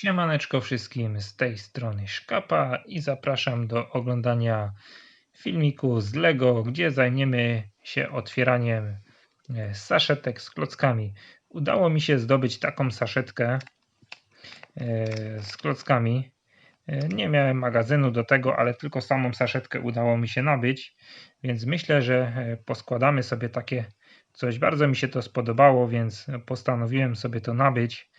Siemaneczko wszystkim, z tej strony Szkapa i zapraszam do oglądania filmiku z Lego, gdzie zajmiemy się otwieraniem e, saszetek z klockami. Udało mi się zdobyć taką saszetkę e, z klockami. E, Nie miałem magazynu do tego, ale tylko samą saszetkę udało mi się nabyć, więc myślę, że poskładamy sobie takie coś. Bardzo mi się to spodobało, więc postanowiłem sobie to nabyć.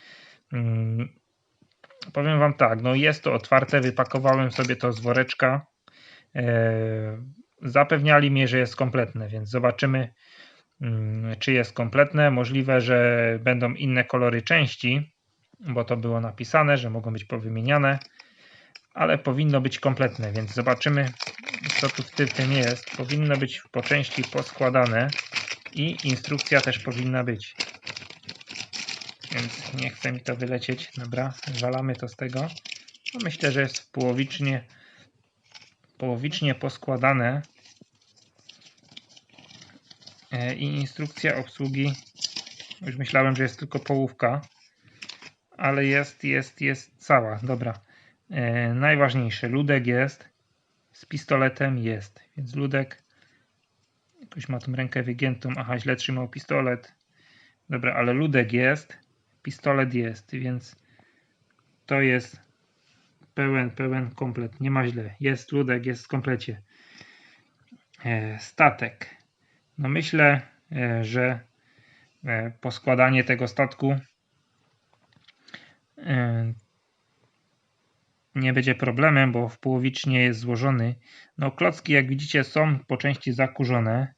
Powiem Wam tak, no jest to otwarte, wypakowałem sobie to z woreczka. E, Zapewniali mnie, że jest kompletne, więc zobaczymy, mm, czy jest kompletne. Możliwe, że będą inne kolory części, bo to było napisane, że mogą być powymieniane, ale powinno być kompletne, więc zobaczymy, co tu w tym jest. Powinno być po części poskładane i instrukcja też powinna być. Więc nie chce mi to wylecieć. Dobra, zwalamy to z tego. No myślę, że jest połowicznie, połowicznie poskładane. E, I instrukcja obsługi. Już myślałem, że jest tylko połówka, ale jest, jest, jest cała. Dobra. E, najważniejsze, ludek jest. Z pistoletem jest. Więc ludek. Jakoś ma tą rękę wygiętą. Aha, źle trzymał pistolet. Dobra, ale ludek jest pistolet jest, więc to jest pełen, pełen komplet. Nie ma źle. Jest ludek, jest w komplecie. E, statek. No myślę, e, że e, poskładanie tego statku nie będzie problemem, bo w połowicznie jest złożony. No klocki jak widzicie są po części zakurzone.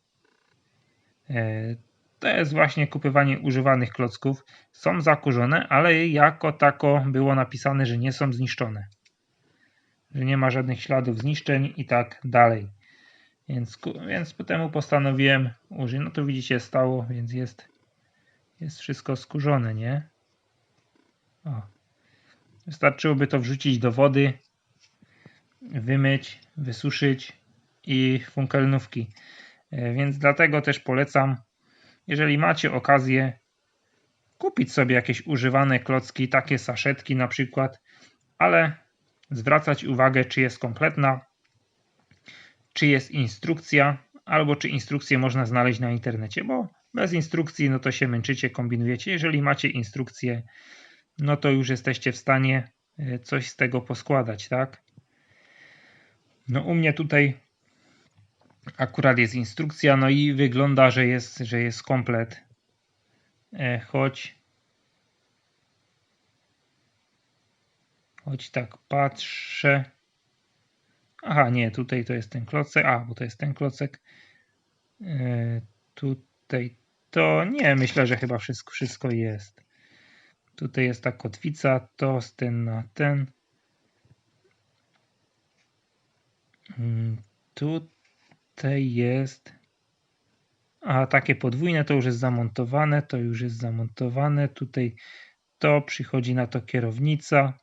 To jest właśnie kupywanie używanych klocków. Są zakurzone, ale jako tako było napisane, że nie są zniszczone. Że nie ma żadnych śladów zniszczeń i tak dalej. Więc, więc potem postanowiłem użyć. No to widzicie stało, więc jest, jest wszystko skurzone, nie? O. Wystarczyłoby to wrzucić do wody, wymyć, wysuszyć i funkelnówki. E, więc dlatego też polecam jeżeli macie okazję kupić sobie jakieś używane klocki, takie saszetki na przykład, ale zwracać uwagę, czy jest kompletna, czy jest instrukcja, albo czy instrukcję można znaleźć na internecie, bo bez instrukcji no to się męczycie, kombinujecie. Jeżeli macie instrukcję, no to już jesteście w stanie e, coś z tego poskładać, tak? No u mnie tutaj Akurat jest instrukcja, no i wygląda, że jest, że jest komplet. E, choć choć tak patrzę. Aha, nie, tutaj to jest ten klocek. A, bo to jest ten klocek. E, tutaj to nie, myślę, że chyba wszystko, wszystko jest. Tutaj jest ta kotwica, to z ten na ten. Mm, tutaj jest a takie podwójne to już jest zamontowane, to już jest zamontowane. Tutaj to przychodzi na to kierownica.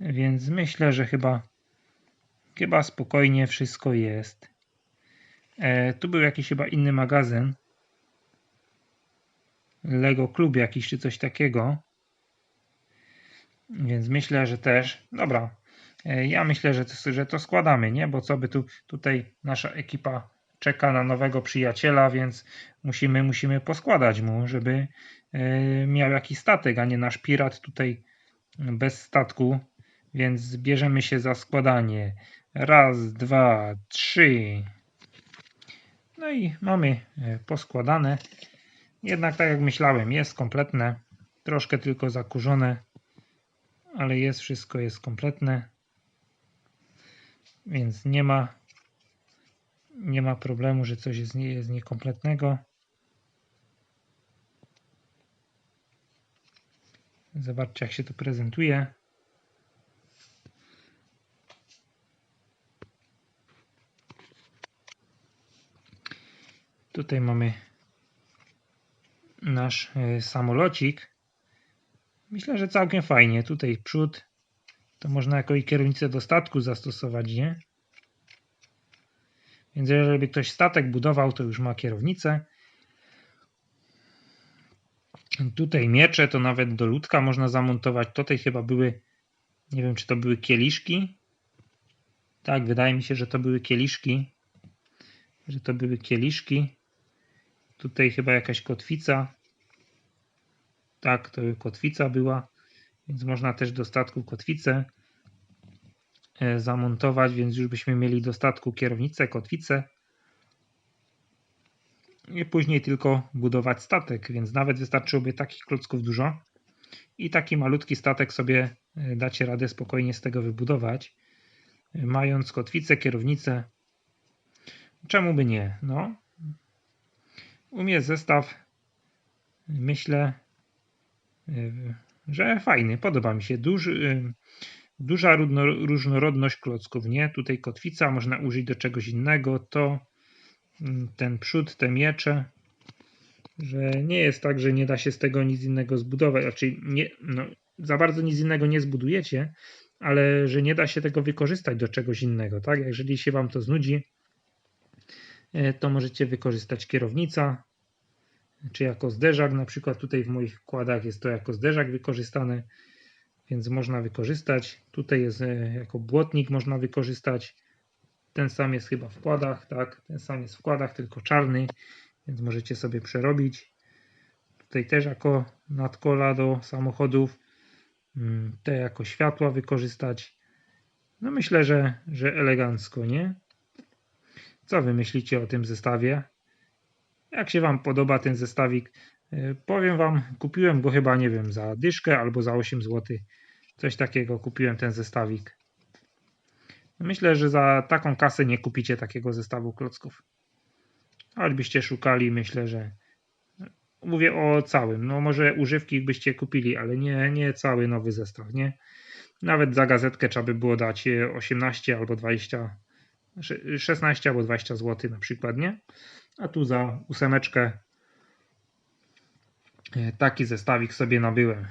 Więc myślę, że chyba chyba spokojnie wszystko jest. E, tu był jakiś chyba inny magazyn. Lego Klub jakiś czy coś takiego. Więc myślę, że też. Dobra, ja myślę, że to, że to składamy, nie? Bo co by tu tutaj nasza ekipa czeka na nowego przyjaciela, więc musimy, musimy poskładać mu, żeby e, miał jakiś statek, a nie nasz pirat tutaj bez statku. Więc bierzemy się za składanie. Raz, dwa, trzy. No i mamy e, poskładane. Jednak tak jak myślałem, jest kompletne. Troszkę tylko zakurzone, ale jest wszystko jest kompletne więc nie ma nie ma problemu, że coś jest, nie, jest niekompletnego. Zobaczcie, jak się to prezentuje. Tutaj mamy nasz e, samolocik. Myślę, że całkiem fajnie. Tutaj przód to można jako i kierownicę do statku zastosować, nie? Więc jeżeli ktoś statek budował, to już ma kierownicę. Tutaj miecze to nawet do ludka można zamontować. Tutaj chyba były, nie wiem czy to były kieliszki. Tak, wydaje mi się, że to były kieliszki. Że to były kieliszki. Tutaj chyba jakaś kotwica. Tak, to kotwica była. Więc można też do statku kotwicę e, zamontować, więc już byśmy mieli do statku kierownicę, kotwicę i później tylko budować statek, więc nawet wystarczyłoby takich klocków dużo i taki malutki statek sobie e, dacie radę spokojnie z tego wybudować, e, mając kotwicę, kierownicę. Czemu by nie? No. U mnie zestaw myślę, że fajny, podoba mi się. Duży, duża różno- różnorodność klocków, nie? Tutaj kotwica, można użyć do czegoś innego, to mm, ten przód, te miecze, że nie jest tak, że nie da się z tego nic innego zbudować, raczej nie, no, za bardzo nic innego nie zbudujecie, ale że nie da się tego wykorzystać do czegoś innego, tak? Jeżeli się wam to znudzi, e, to możecie wykorzystać kierownica, czy jako zderzak, na przykład tutaj w moich kładach jest to jako zderzak wykorzystane, więc można wykorzystać. Tutaj jest e, jako błotnik można wykorzystać. Ten sam jest chyba w kładach, tak? Ten sam jest w kładach, tylko czarny, więc możecie sobie przerobić. Tutaj też jako nadkola do samochodów. Mm, Te jako światła wykorzystać. No myślę, że, że elegancko, nie? Co wy myślicie o tym zestawie? Jak się wam podoba ten zestawik? E, Powiem wam, kupiłem go chyba, nie wiem, za dyszkę albo za 8 zł. Coś takiego kupiłem ten zestawik. Myślę, że za taką kasę nie kupicie takiego zestawu klocków. Choćbyście szukali, myślę, że mówię o całym. No może używki byście kupili, ale nie, nie cały nowy zestaw, nie? Nawet za gazetkę trzeba by było dać e, 18 albo 20, sze- 16 albo 20 zł na przykład, nie? A tu za ósemeczkę e, taki zestawik sobie nabyłem.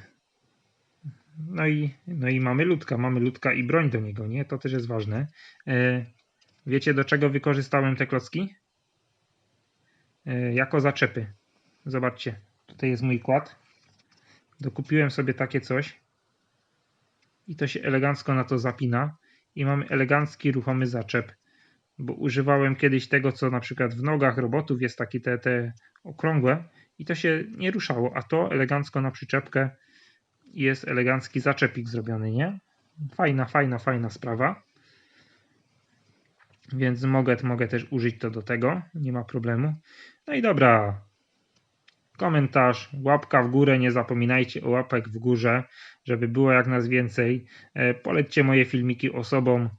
No i, no i mamy ludka, mamy ludka i broń do niego, nie? To też jest ważne. E, Wiecie do czego wykorzystałem te klocki? E, Jako zaczepy. Zobaczcie, tutaj jest mój kład. Dokupiłem sobie takie coś i to się elegancko na to zapina i mamy elegancki ruchomy zaczep, bo używałem kiedyś tego, co na przykład w nogach robotów jest takie te, te okrągłe i to się nie ruszało, a to elegancko na przyczepkę jest elegancki zaczepik zrobiony, nie? Fajna, fajna, fajna sprawa. Więc mogę, mogę też użyć to do tego, nie ma problemu. No i dobra, komentarz, łapka w górę, nie zapominajcie o łapek w górze, żeby było jak nas więcej. E, Polećcie moje filmiki osobom,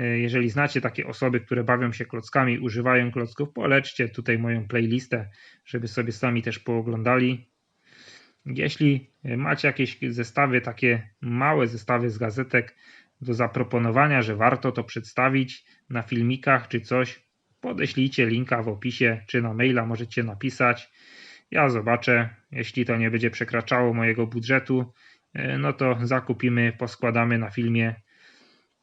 jeżeli znacie takie osoby, które bawią się klockami, używają klocków, polećcie tutaj moją playlistę, żeby sobie sami też pooglądali. Jeśli e, macie jakieś zestawy, takie małe zestawy z gazetek do zaproponowania, że warto to przedstawić na filmikach czy coś, podeślijcie linka w opisie, czy na maila możecie napisać. Ja zobaczę, jeśli to nie będzie przekraczało mojego budżetu, e, no to zakupimy, poskładamy na filmie.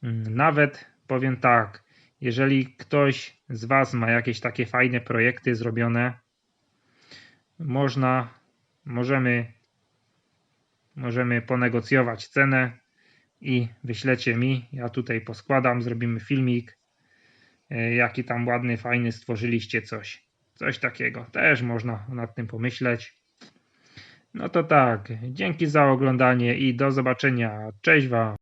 Mm, Nawet powiem tak, jeżeli ktoś z Was ma jakieś takie fajne projekty zrobione, można, możemy, możemy ponegocjować cenę i wyślecie mi. Ja tutaj poskładam, zrobimy filmik, e, jaki tam ładny, fajny stworzyliście coś. Coś takiego. Też można nad tym pomyśleć. No to tak. Dzięki za oglądanie i do zobaczenia. Cześć Wam.